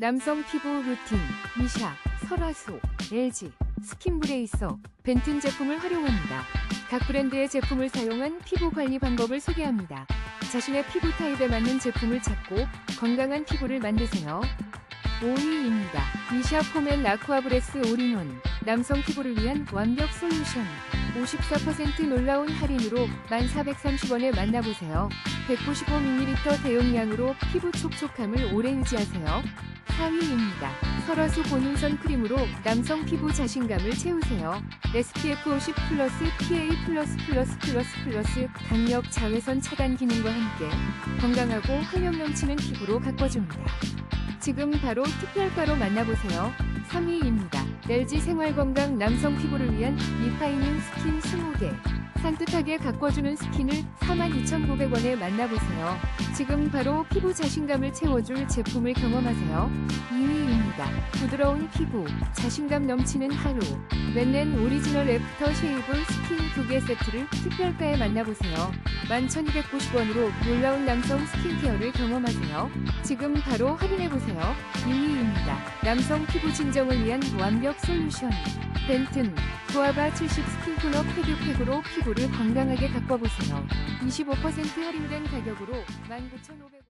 남성 피부 루틴, 미샤, 설화수, LG, 스킨브레이서, 벤튼 제품을 활용합니다. 각 브랜드의 제품을 사용한 피부 관리 방법을 소개합니다. 자신의 피부 타입에 맞는 제품을 찾고 건강한 피부를 만드세요. 5위입니다. 미샤 폼앤 라쿠아브레스 올인원 남성 피부를 위한 완벽 솔루션 54% 놀라운 할인으로 1430원에 만나보세요. 195ml 대용량으로 피부 촉촉함을 오래 유지하세요. 4위입니다. 설화수 본인선 크림으로 남성 피부 자신감을 채우세요. SPF 50 플러스 PA 플러스 플러스 플러스 플러스 강력 자외선 차단 기능과 함께 건강하고 활력 넘치는 피부로 가꿔줍니다. 지금 바로 특별가로 만나보세요. 3위입니다. LG 생활건강 남성 피부를 위한 리파이닝 스킨 20개. 산뜻하게 가꿔주는 스킨을 42,900원에 만나보세요. 지금 바로 피부 자신감을 채워줄 제품을 경험하세요. 2위입니다. 부드러운 피부, 자신감 넘치는 하루. 맨넨 오리지널 애프터 쉐이브 스킨 2개 세트를 특별가에 만나보세요. 11,290원으로 놀라운 남성 스킨케어를 경험하세요. 지금 바로 확인해보세요. 2위입니다. 남성 피부 진정을 위한 완벽 솔루션. 벤튼, 구아바 70 스킨토너 패드팩으로 피부를 건강하게 가꿔보세요. 25% 할인된 가격으로 19,500원.